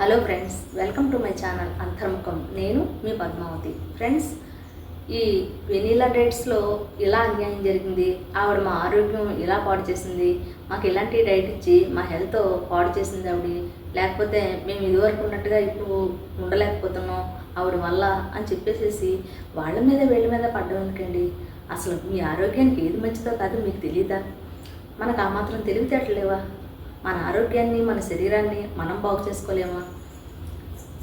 Hello friends welcome to my channel అంతర్ముఖం. నేను మీ పద్మావతి. ఫ్రెండ్స్ ఈ వెనీలా డైట్స్లో ఇలా అన్యాయం జరిగింది ఆవిడ మా ఆరోగ్యం ఇలా పాడు చేసింది మాకు ఇలాంటి డైట్ ఇచ్చి మా హెల్త్ పాడు చేసింది ఆవిడ లేకపోతే మేము ఇదివరకు ఉన్నట్టుగా ఇప్పుడు ఉండలేకపోతున్నాం ఆవిడ వల్ల అని చెప్పేసేసి వాళ్ళ మీద వీళ్ళ మీద పడ్డం ఎందుకండి? అసలు మీ ఆరోగ్యానికి ఏది మంచిదో కాదు మీకు తెలియదా మనకు ఆ మాత్రం తెలివితేటలేవా మన ఆరోగ్యాన్ని మన శరీరాన్ని మనం బాగు చేసుకోలేమా?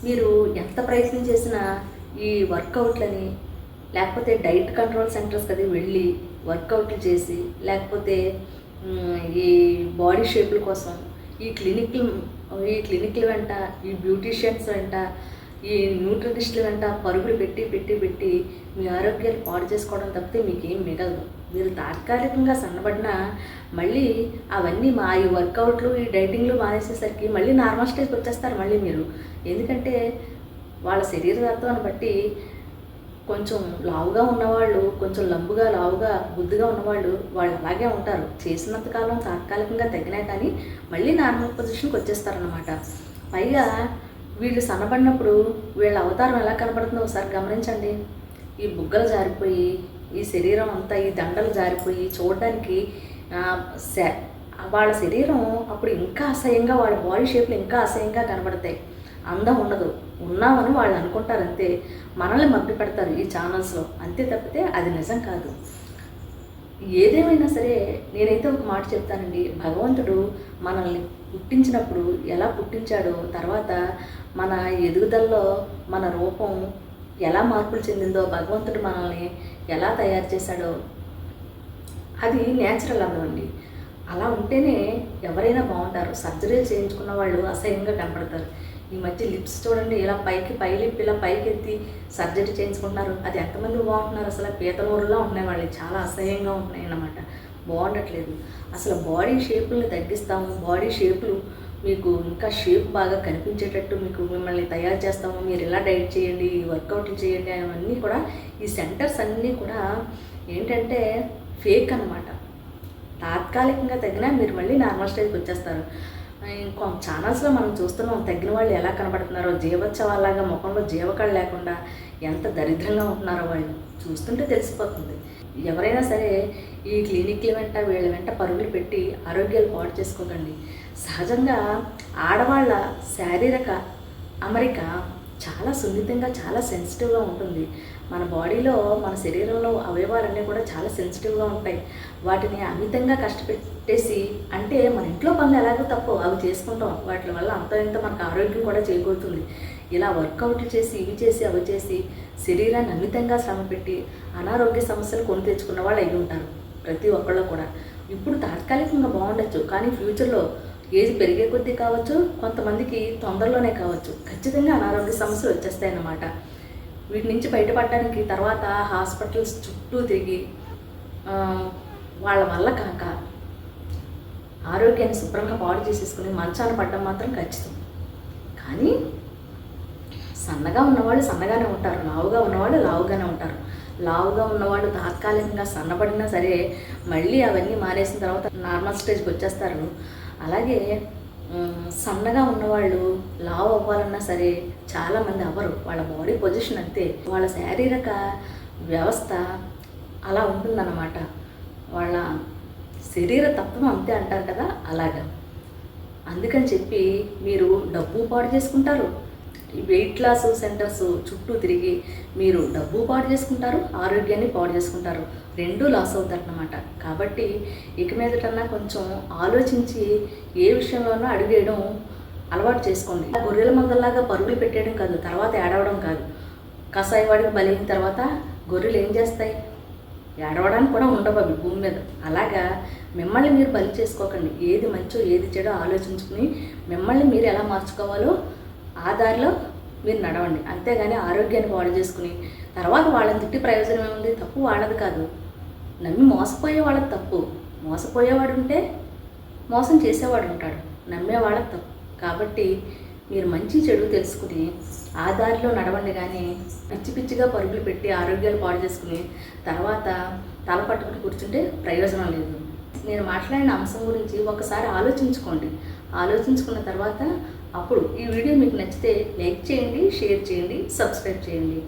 మీరు ఎంత ప్రయత్నం చేసినా ఈ వర్కౌట్లని లేకపోతే డైట్ కంట్రోల్ సెంటర్స్ అది వెళ్ళి వర్కౌట్లు చేసి లేకపోతే ఈ బాడీ షేపుల కోసం ఈ క్లినిక్లు ఈ క్లినిక్ల వెంట ఈ బ్యూటీషియన్స్ వెంట ఈ న్యూట్రినిస్టుల వెంట పరుగులు పెట్టి పెట్టి పెట్టి మీ ఆరోగ్యాన్ని పాడు చేసుకోవడం తప్పితే మీకేం మిగలదు. మీరు తాత్కాలికంగా సన్నబడినా మళ్ళీ అవన్నీ మా ఈ వర్కౌట్లు ఈ డైటింగ్లు మానేసేసరికి మళ్ళీ నార్మల్ స్టేజ్కి వచ్చేస్తారు మళ్ళీ మీరు. ఎందుకంటే వాళ్ళ శరీరతత్వాన్ని బట్టి కొంచెం లావుగా ఉన్నవాళ్ళు కొంచెం లంబుగా లావుగా బుద్ధిగా ఉన్నవాళ్ళు వాళ్ళు అలాగే ఉంటారు. చేసినంత కాలం తాత్కాలికంగా తగ్గినా కానీ మళ్ళీ నార్మల్ పొజిషన్కి వచ్చేస్తారనమాట పైగా వీళ్ళు సన్నబడినప్పుడు వీళ్ళ అవతారం ఎలా కనబడుతుందో ఒకసారి గమనించండి. ఈ బుగ్గలు జారిపోయి ఈ శరీరం అంతా ఈ దండలు జారిపోయి చూడడానికి వాళ్ళ శరీరం అప్పుడు ఇంకా అసహ్యంగా వాళ్ళ బాడీ షేప్లు ఇంకా అసహ్యంగా కనబడతాయి. అందం ఉండదు. ఉన్నామని వాళ్ళు అనుకుంటారు అంతే. మనల్ని మభ్య పెడతారు ఈ ఛానల్స్లో అంతే తప్పితే అది నిజం కాదు. ఏదేమైనా సరే నేనైతే ఒక మాట చెప్తానండి. భగవంతుడు మనల్ని పుట్టించినప్పుడు ఎలా పుట్టించాడో తర్వాత మన ఎదుగుదలలో మన రూపం ఎలా మార్పులు చెందిందో భగవంతుడు మనల్ని ఎలా తయారు చేశాడో అది నేచురల్ అవ్వండి అలా ఉంటేనే ఎవరైనా బాగుంటారు. సర్జరీలు చేయించుకున్న వాళ్ళు అసహ్యంగా కనపడతారు. ఈ మధ్య లిప్స్ చూడండి ఇలా పైకి పై లిప్ ఇలా పైకి ఎత్తి సర్జరీ చేయించుకుంటున్నారు. అది ఎంతమంది బాగుంటున్నారు? అసలు పీతలూరులో ఉన్నాయి వాళ్ళు. చాలా అసహ్యంగా ఉంటున్నాయి అన్నమాట బాగుండట్లేదు. అసలు బాడీ షేపుల్ని తగ్గిస్తాము. బాడీ షేపులు మీకు ఇంకా షేప్ బాగా కనిపించేటట్టు మీకు మిమ్మల్ని తయారు చేస్తాము. మీరు ఇలా డైట్ చేయండి వర్కౌట్లు చేయండి అవన్నీ కూడా ఈ సెంటర్స్ అన్నీ కూడా ఏంటంటే ఫేక్ అన్నమాట. తాత్కాలికంగా తగ్గినా మీరు మళ్ళీ నార్మల్ స్టేజ్కి వచ్చేస్తారు. ఇంకో ఛానల్స్లో మనం చూస్తున్నాం తగ్గిన వాళ్ళు ఎలా కనబడుతున్నారో జీవోత్సవాలాగా ముఖంలో జీవకళ లేకుండా ఎంత దరిద్రంగా ఉంటున్నారో వాళ్ళు చూస్తుంటే తెలిసిపోతుంది. ఎవరైనా సరే ఈ క్లినిక్ల వెంట వీళ్ళ వెంట పరుగులు పెట్టి ఆరోగ్యాలు పాడు చేసుకోకండి. సహజంగా ఆడవాళ్ళ శారీరక అమరిక చాలా సున్నితంగా చాలా సెన్సిటివ్గా ఉంటుంది. మన బాడీలో మన శరీరంలో అవయవాలన్నీ కూడా చాలా సెన్సిటివ్గా ఉంటాయి. వాటిని అమితంగా కష్టపెట్టేసి అంటే మన ఇంట్లో పనులు ఎలాగో తప్పు అవి చేసుకుంటాం. వాటి వల్ల అంత ఇంత మనకు ఆరోగ్యం కూడా చేకూరుతుంది. ఇలా వర్కౌట్లు చేసి ఇవి చేసి అవి చేసి శరీరాన్ని అమితంగా శ్రమ పెట్టి అనారోగ్య సమస్యలు కొని తెచ్చుకున్న వాళ్ళు అయి ఉంటారు. ప్రతి ఒక్కళ్ళు కూడా. ఇప్పుడు తాత్కాలికంగా బాగుండొచ్చు. కానీ ఫ్యూచర్లో ఏజ్ పెరిగే కొద్దీ కావచ్చు కొంతమందికి తొందరలోనే కావచ్చు. ఖచ్చితంగా అనారోగ్య సమస్యలు వచ్చేస్తాయన్నమాట. వీటి నుంచి బయటపడడానికి తర్వాత హాస్పిటల్స్ చుట్టూ తిరిగి వాళ్ళ వల్ల కాక ఆరోగ్యాన్ని శుభ్రంగా పాడు చేసేసుకుని మంచాన పడడం మాత్రం ఖచ్చితం. కానీ సన్నగా ఉన్నవాళ్ళు సన్నగానే ఉంటారు లావుగా ఉన్నవాళ్ళు లావుగానే ఉంటారు. లావుగా ఉన్నవాళ్ళు తాత్కాలికంగా సన్నబడినా సరే మళ్ళీ అవన్నీ మానేసిన తర్వాత నార్మల్ స్టేజ్కి వచ్చేస్తారు. అలాగే సన్నగా ఉన్నవాళ్ళు లావు అవ్వాలన్నా సరే చాలామంది అవ్వరు. వాళ్ళ బాడీ పొజిషన్ అంతే. వాళ్ళ శారీరక వ్యవస్థ అలా ఉంటుందన్నమాట. వాళ్ళ శరీర తత్వం అంతే అంటారు కదా అలాగా. అందుకని చెప్పి మీరు డబ్బు పాడు చేసుకుంటారు. వెయిట్ లాస్ సెంటర్స్ చుట్టూ తిరిగి మీరు డబ్బు పాడు చేసుకుంటారు ఆరోగ్యాన్ని పాడు చేసుకుంటారు. రెండూ లాస్ అవుతారనమాట కాబట్టి ఇక మీదటన్నా కొంచెం ఆలోచించి ఏ విషయంలోనూ అడిగేయడం అలవాటు చేసుకోండి. గొర్రెల మందల్లాగా పరుగులు పెట్టేయడం కాదు తర్వాత ఏడవడం కాదు. కషాయవాడికి బలైన తర్వాత గొర్రెలు ఏం చేస్తాయి? ఏడవడానికి కూడా ఉండవు అవి భూమి మీద. అలాగా మిమ్మల్ని మీరు బలి చేసుకోకండి. ఏది మంచో ఏది చెడో ఆలోచించుకుని మిమ్మల్ని మీరు ఎలా మార్చుకోవాలో ఆ దారిలో మీరు నడవండి. అంతేగాని ఆరోగ్యాన్ని పాడు చేసుకుని తర్వాత వాళ్ళని తిట్టి ప్రయోజనం ఏముంది? తప్పు వాళ్ళది కాదు. నమ్మి మోసపోయే వాళ్ళది తప్పు. మోసపోయేవాడు ఉంటే మోసం చేసేవాడు ఉంటాడు. నమ్మేవాళ్ళ తప్పు. కాబట్టి మీరు మంచి చెడు తెలుసుకుని ఆ దారిలో నడవండి కానీ పిచ్చి పిచ్చిగా పరుగులు పెట్టి ఆరోగ్యాలు పాడు చేసుకుని తర్వాత తల పట్టుకుని కూర్చుంటే ప్రయోజనం లేదు. నేను మాట్లాడిన అంశం గురించి ఒకసారి ఆలోచించుకోండి. ఆలోచించుకున్న తర్వాత అప్పుడు ఈ వీడియో మీకు నచ్చితే లైక్ చేయండి షేర్ చేయండి సబ్స్క్రైబ్ చేయండి.